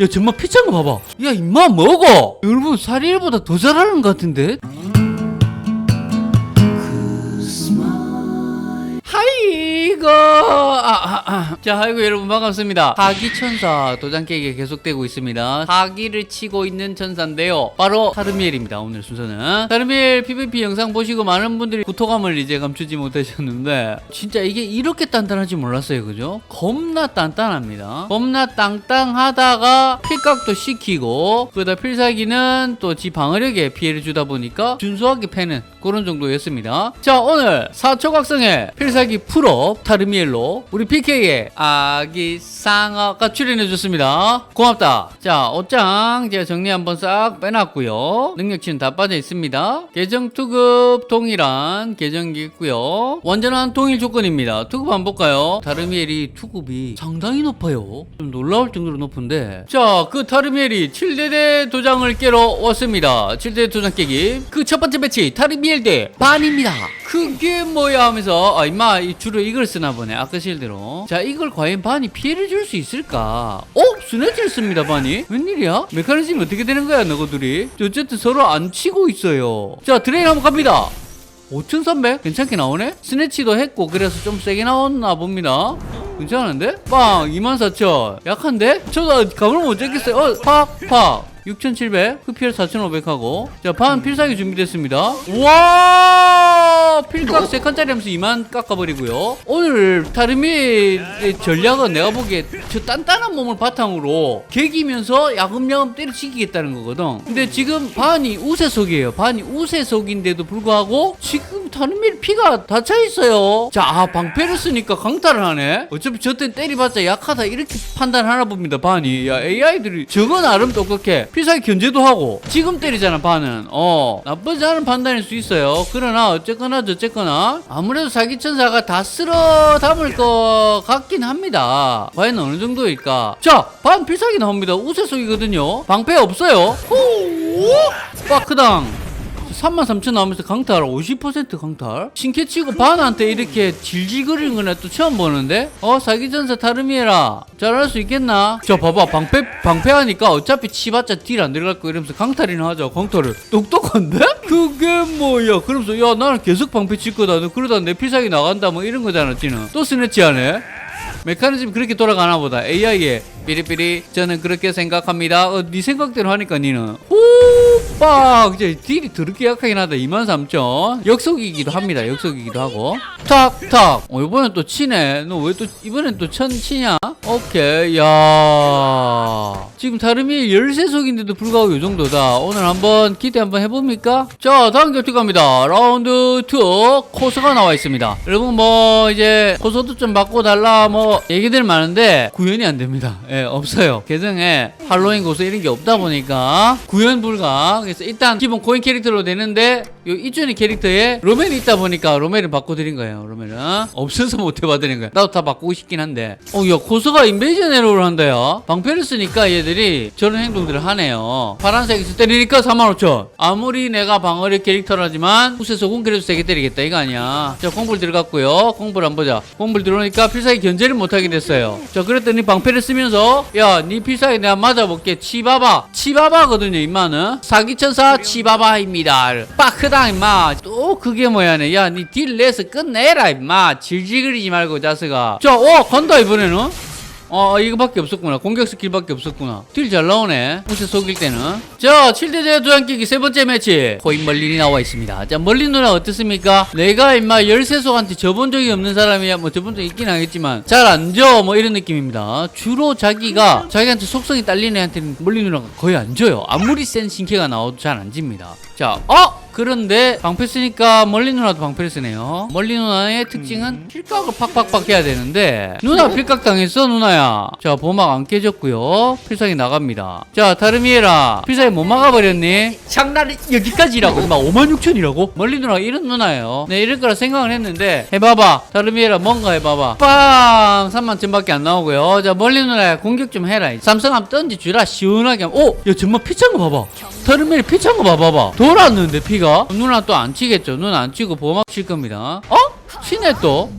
야 정말 피찬 거 봐봐. 야 임마 먹어. 여러분 일보다 더 잘하는 것 같은데 이고 아, 아, 아. 자 아이고 여러분 반갑습니다. 사기 천사 도장 깨기 계속되고 있습니다. 사기를 치고 있는 천사인데요. 바로 타르미엘입니다 오늘 순서는. 타르미엘 PVP 영상 보시고 많은 분들이 구토감을 이제 감추지 못하셨는데 진짜 이게 이렇게 단단한지 몰랐어요 그죠? 겁나 단단합니다. 겁나 땅땅하다가 필각도 시키고 그다 필살기는 또 지 방어력에 피해를 주다 보니까 준수하게 패는 그런 정도였습니다. 자 오늘 사초각성의 필살기 프로 타르미엘로 우리 PK의 아기 상어가 출연해 줬습니다. 고맙다. 자 옷장 제가 정리 한번 싹 빼놨고요. 능력치는 다 빠져 있습니다. 계정 투급 동일한 계정기 있고요. 완전한 동일 조건입니다. 투급 한번 볼까요? 타르미엘이 투급이 상당히 높아요. 좀 놀라울 정도로 높은데. 자 그 타르미엘이 7대대 도장을 깨러 왔습니다. 7대대 도장 깨기. 그 첫 번째 배치 타르미엘 대 반입니다. 그게 뭐야 하면서 아 임마 이 주로 이걸 쓰나 보네 아까 실대로 자 이걸 과연 반이 피해를 줄 수 있을까 어? 스네치를 씁니다 반이 웬일이야? 메커니즘이 어떻게 되는 거야 너희들이 어쨌든 서로 안 치고 있어요 자 드레인 한번 갑니다 5300? 괜찮게 나오네? 스네치도 했고 그래서 좀 세게 나왔나 봅니다 괜찮은데? 빵 24,000 약한데? 저도 못 잡겠어요 어 팍팍 6,700 흡혈 4,500하고. 자 반 필살기 준비됐습니다. 와! 필각 3칸짜리 하면서 2만 깎아버리고요. 오늘 타르미의 전략은 내가 보기에 저 단단한 몸을 바탕으로 개기면서 야금야금 때려치기겠다는 거거든. 근데 지금 반이 우세속이에요. 반이 우세속인데도 불구하고 지금 타르미 피가 다 차 있어요. 자 아, 방패를 쓰니까 강타를 하네. 어차피 저때 때리봤자 약하다 이렇게 판단하나 봅니다 반이. 야 AI들이 저거 나름 똑똑해 필살기 견제도 하고 지금 때리잖아 반은 어 나쁘지 않은 판단일 수 있어요. 그러나 어쨌거나 저쨌거나 아무래도 사기천사가 다 쓸어 담을 것 같긴 합니다. 과연 어느 정도일까? 자반 필살기 나옵니다. 우세속이거든요. 방패 없어요. 후! 빠크당 33,000 나오면서 강탈 50% 강탈? 신캐치고 반한테 이렇게 질질거리는 거는 또 처음 보는데? 어 사기전사 타르미에라. 잘할 수 있겠나? 자 봐봐 방패 방패하니까 어차피 치봤자 딜 안 들어갈 거 이러면서 강탈이나 하자 강탈을 똑똑한데? 그게 뭐야? 그러면서 야 나는 계속 방패 칠 거다. 너 그러다 내 필살기 나간다. 뭐 이런 거잖아 찌는. 또 스네치 하네 메커니즘 그렇게 돌아가나 보다. AI에 삐리삐리 저는 그렇게 생각합니다. 어, 네 생각대로 하니까 니는 호빡 이제 딜이 더럽게 약하긴 하다 23,000 역속이기도 합니다 역속이기도 하고. 탁탁! 어 이번엔 또 치네. 너 왜 또 이번엔 또 천 치냐 오케이 야. 지금 다름이 13속인데도 불구하고 이 정도다. 오늘 한번 기대 한번 해봅니까? 자 다음 격투 갑니다. 라운드 2 코스가 나와 있습니다. 여러분 뭐 이제 코스도 좀 바꿔달라 뭐 얘기들 많은데 구현이 안 됩니다. 예 없어요. 계정에 할로윈 고수 이런 게 없다 보니까 구현 불가 그래서 일단 기본 코인 캐릭터로 되는데 요 이준이 캐릭터에 로멜이 있다 보니까 로멜을 바꿔드린 거예요 로멜은. 없어서 못 해봐드린 거예요. 나도 다 바꾸고 싶긴 한데. 어야 코스가 인베이전 에러를 한대요. 방패를 쓰니까 얘들이 저런 행동들을 하네요. 파란색에서 때리니까 45,000 아무리 내가 방어력 캐릭터라지만 후세서 공그래도 세게 때리겠다 이거 아니야. 자 공불 들어갔고요. 공불 한번 보자. 공불 들어오니까 필살기 견제를 못하게 됐어요. 자 그랬더니 방패를 쓰면서 야니 필살기 내가 맞아볼게. 치바바. 치바바거든요 임마는. 사기천사 치바바입니다. 빠크 당 임마. 또 그게 뭐야네. 야니 딜 내서 끝내라 임마. 질질거리지 말고 자스가 자어 간다 이번에는. 어 이거밖에 없었구나. 공격 스킬밖에 없었구나. 딜 잘 나오네. 무시 속일 때는. 자 7대 도장끼기 세 번째 매치. 코인 멀린이 나와 있습니다. 자 멀린 누나 어떻습니까? 내가 임마 13속한테 접은 적이 없는 사람이야. 뭐 접은 적 있긴 하겠지만. 잘 안줘. 뭐 이런 느낌입니다. 주로 자기가 자기한테 속성이 딸린 애한테는 멀린 누나가 거의 안 줘요. 아무리 센 신캐가 나와도 잘 안 집니다. 자 어? 그런데 방패 쓰니까 멀리 누나도 방패를 쓰네요. 멀리 누나의 특징은 필각을 팍팍팍 해야 되는데 누나 필각 당했어 누나야. 자 보막 안 깨졌고요. 필살기 나갑니다. 자 다름이에라 필살기 못 막아버렸니? 장난이 여기까지라고 막 5만 6천이라고? 멀리 누나 이런 누나예요. 네 이럴 거라 생각을 했는데 해봐봐 다름이에라 뭔가 해봐봐 빵 3만 천밖에 안 나오고요. 자 멀리 누나야 공격 좀 해라. 삼성 한번 던지 주라 시원하게. 오, 야 정말 피찬 거 봐봐. 다름이에라 피찬 거 봐봐봐. 돌았는데 피가 누나 또 안 치겠죠? 누나 안 치고 보막 칠 겁니다. 어? 치네 또.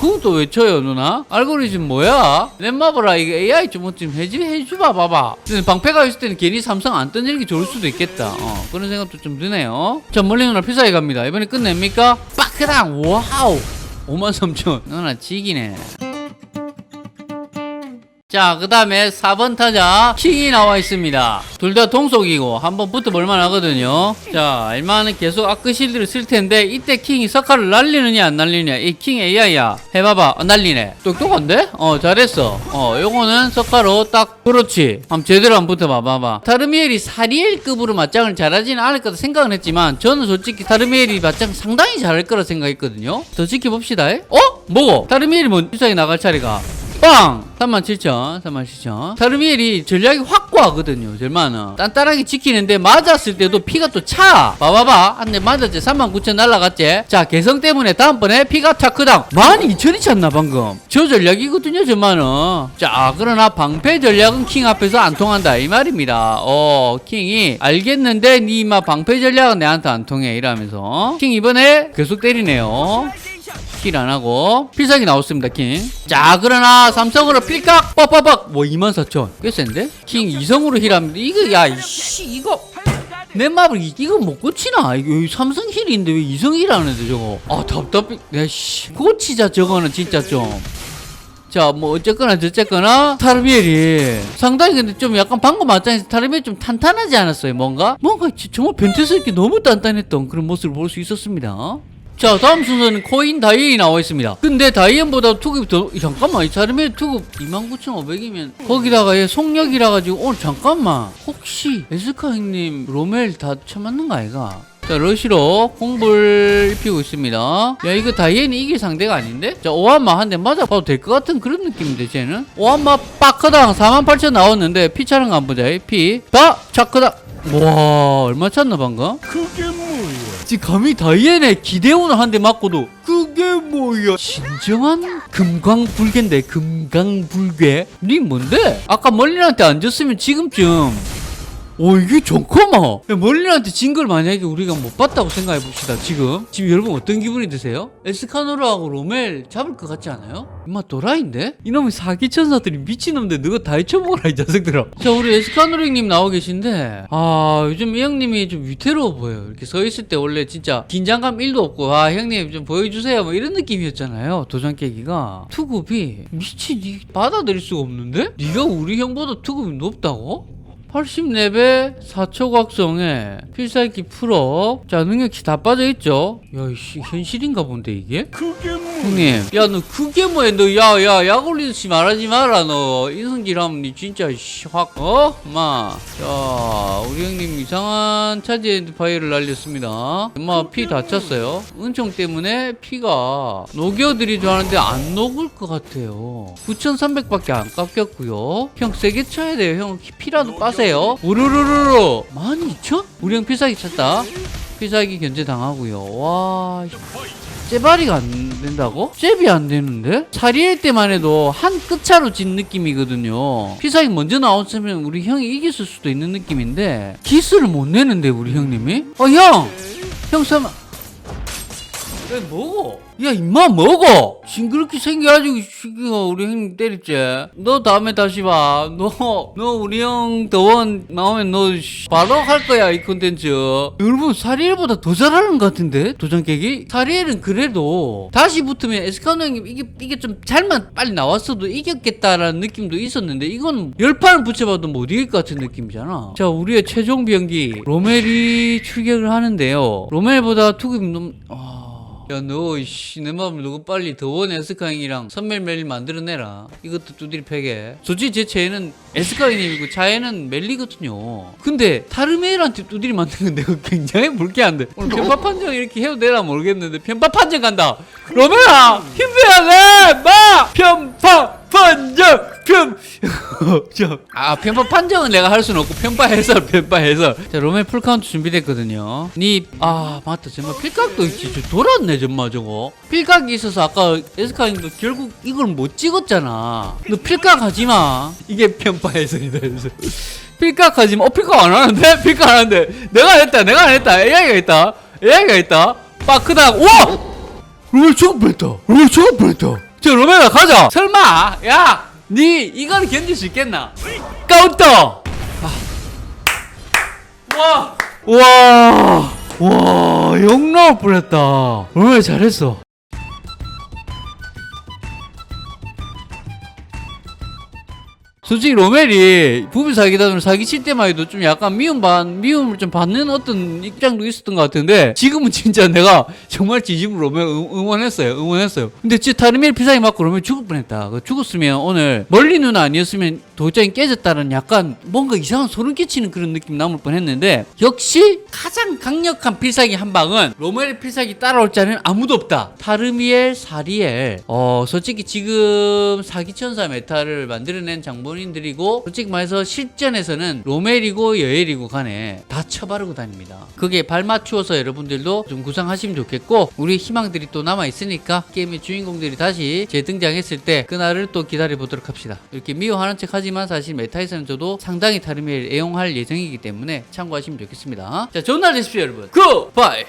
그건 또 외쳐요 누나? 알고리즘 뭐야? 넷마블아 이거 AI 좀좀 해주, 해줘봐 봐봐 방패가 있을 때는 괜히 삼성 안 던지는 게 좋을 수도 있겠다 어, 그런 생각도 좀 드네요 자 멀리 누나 필살기 갑니다 이번에 끝냅니까? 빠크당 와우 53,000 누나 지기네 자, 그 다음에 4번 타자 킹이 나와 있습니다. 둘 다 동속이고 한번 붙어볼만 하거든요. 자, 알마는 계속 아크 실드를 쓸 텐데 이때 킹이 석화를 날리느냐 안 날리느냐 이 킹 AI야. 해봐봐. 어, 날리네. 똑똑한데? 어, 잘했어. 어, 요거는 석화로 딱 그렇지. 한번 제대로 한번 붙어봐 봐봐. 타르미엘이 사리엘급으로 맞짱을 잘하지는 않을 거다 생각은 했지만 저는 솔직히 타르미엘이 맞짱 상당히 잘할 거라 생각했거든요. 더 지켜봅시다. 어? 뭐고? 타르미엘이 뭔 유상이 나갈 차례가 빵! 37,000, 37,000. 타르미엘이 전략이 확고하거든요, 절만은. 단단하게 지키는데 맞았을 때도 피가 또 차! 봐봐봐. 한 대 맞았지? 39,000 날라갔지? 자, 개성 때문에 다음번에 피가 차크당 12,000이 찼나, 방금? 저 전략이거든요, 절만은. 자, 그러나 방패 전략은 킹 앞에서 안 통한다, 이 말입니다. 어, 킹이 알겠는데, 니마 방패 전략은 내한테 안 통해, 이러면서. 킹 이번에 계속 때리네요. 킬 안 하고 필살기 나왔습니다 킹. 자 그러나 삼성으로 필각 뻑뻑뻑 뭐 24,000. 꽤 센데? 킹 이성으로 힐합니다. 이거 야 이씨 이거 이- 이거 못 고치나? 이거 삼성 힐인데 왜 이성 힐 하는데 저거? 아 답답해. 내씨 고치자 저거는 진짜 좀. 자, 뭐 어쨌거나 저쨌거나 타르미엘이 상당히 근데 좀 약간 방금 맞짱에서 타르미엘 좀 탄탄하지 않았어요? 뭔가? 뭔가 지- 정말 변태스럽게 너무 단단했던 그런 모습을 볼 수 있었습니다. 자, 다음 순서는 코인 다이앤이 나와 있습니다. 근데 다이앤보다 투급이 더 잠깐만 이 타르미엘 투급 29,500이면 거기다가 얘 속력이라 가지고 오늘 잠깐만 혹시 에스카 형님 로멜 다 쳐맞는 거 아이가? 자 러시로 공불 입히고 있습니다 야 이거 다이앤이 이길 상대가 아닌데? 자 오한마 한 대 맞아봐도 될 것 같은 그런 느낌인데 쟤는 오한마 빠크당 48,000 나왔는데 피 차는 거 안 보자 피다 차크당 와 얼마 찼나 방금? 그게 뭐야? 지금 감히 다이앤의 기대오는 한대 맞고도 그게 뭐야 진정한 금광불개인데 금강불개 니 뭔데? 아까 멀린한테 안 졌으면 지금쯤 오 이게 잠깐만 야, 멀린한테 진 걸 만약에 우리가 못 봤다고 생각해 봅시다 지금 지금 여러분 어떤 기분이 드세요? 에스카노르하고 로멜 잡을 것 같지 않아요? 임마 도라인데? 이놈의 사기천사들이 미친놈들 누가 다 헤쳐먹어라 이 자식들아 자 우리 에스카노르 형님 나와 계신데 아 요즘 이 형님이 좀 위태로워 보여요 이렇게 서 있을 때 원래 진짜 긴장감 1도 없고 아 형님 좀 보여주세요 뭐 이런 느낌이었잖아요 도전 깨기가 투급이 미친 니 받아들일 수가 없는데? 네가 우리 형보다 투급이 높다고? 80렙에 4초 각성에 필살기 풀업 자 능력치 다 빠져있죠? 야이씨 현실인가 본데 이게? 그게 뭐야? 형님 야 너 그게 뭐야? 너 야 야 약 올리듯이 말하지 마라 너. 인성질 하면 니 진짜 씨, 확 어? 마자 우리 형님 이상한 차지 엔드파이어를 날렸습니다. 엄마 피 다 찼어요. 은총 때문에 피가 녹여드리려 하는데 안 녹을 것 같아요. 9300밖에 안 깎였고요. 형 세게 쳐야 돼요. 형 피라도 빠세 요 우르르르르 12,000? 우리 형 필살기 찼다 필살기 견제 당하고요 와 째발이가 안 된다고? 잽이 안 되는데? 사리엘 때만 해도 한 끗차로 진 느낌이거든요. 피사기 먼저 나왔으면 우리 형이 이겼을 수도 있는 느낌인데 기스를 못 내는데 우리 형님이? 어 형! 형 설마 왜 뭐고? 야 임마 뭐고? 징그럽게 생겨가지고 시기가 우리 형님 때렸지 너 다음에 다시 봐 너 너 우리 형 더원 나오면 너 씨, 바로 할 거야 이 콘텐츠 여러분 사리엘보다 더 잘하는 것 같은데 도전 깨기? 사리엘은 그래도 다시 붙으면 에스카노 형님 이게 이게 좀 잘만 빨리 나왔어도 이겼겠다라는 느낌도 있었는데 이건 열 판을 붙여봐도 못 이길 것 같은 느낌이잖아 자 우리의 최종 병기 로멜이 출격을 하는데요 로멜보다 투급이 너무 아... 야, 너, 씨, 내 마음을 너무 빨리 더원 에스카 형이랑 선멜멜 만들어내라. 이것도 두드리 패게. 솔직히 제 채에는 에스카 형님이고 차에는 멜리거든요. 근데 타르메일한테 두드리 만든 건 내가 굉장히 불쾌한데. 오늘 편파 판정 이렇게 해도 되나 모르겠는데 편파 판정 간다. 로멜아, 힘내야 돼! 마! 편파! 편! 저, 아, 편파 판정은 내가 할 수는 없고, 편파 해설, 편파 해설. 자, 로멜 풀카운트 준비됐거든요. 니, 아, 맞다. 정말 필각도 있지. 저 돌았네, 정말 저거. 필각이 있어서 아까 에스카님도 결국 이걸 못 찍었잖아. 너 필각 하지 마. 이게 편파 해설이다, 해설. 필각 하지 마. 어, 필각 안 하는데? 필각 안 하는데. 내가 했다, 내가 안 했다. AI가 했다. AI가 했다. 빠크당, 우와! 로멜 저거 뺐다. 로멜 저거 뺐다. 저 로메가 가자 설마 야 니 이걸 견딜 수 있겠나 카운터 아. 와. 와, 영 나올 뻔했다. 로메 잘했어. 솔직히 로멜이 부부 사귀다 사귀칠 때만 해도 좀 약간 미움 반 미움을 좀 받는 어떤 입장도 있었던 것 같은데 지금은 진짜 내가 정말 진심으로 로멜 응- 응원했어요. 응원했어요. 근데 진짜 타르멜 피상이 맞고 로멜 죽을 뻔했다. 그 죽었으면 오늘 멀리 누나 아니었으면 도장이 깨졌다는 약간 뭔가 이상한 소름 끼치는 그런 느낌 남을 뻔했는데 역시 가장 강력한 필살기 한 방은 로멜의 필살기 따라올 자는 아무도 없다. 타르미엘 사리엘. 어 솔직히 지금 사기천사 메타를 만들어낸 장본인들이고 솔직히 말해서 실전에서는 로멜이고 여엘이고 간에 다 쳐바르고 다닙니다. 그게 발 맞추어서 여러분들도 좀 구상하시면 좋겠고 우리 희망들이 또 남아 있으니까 게임의 주인공들이 다시 재등장했을 때 그날을 또 기다려 보도록 합시다. 이렇게 미워하는 척 하지 하지만 사실 메타에서는 저도 상당히 타르미를 애용할 예정이기 때문에 참고하시면 좋겠습니다. 자, 좋은 날 되십시오, 여러분. 굿바이!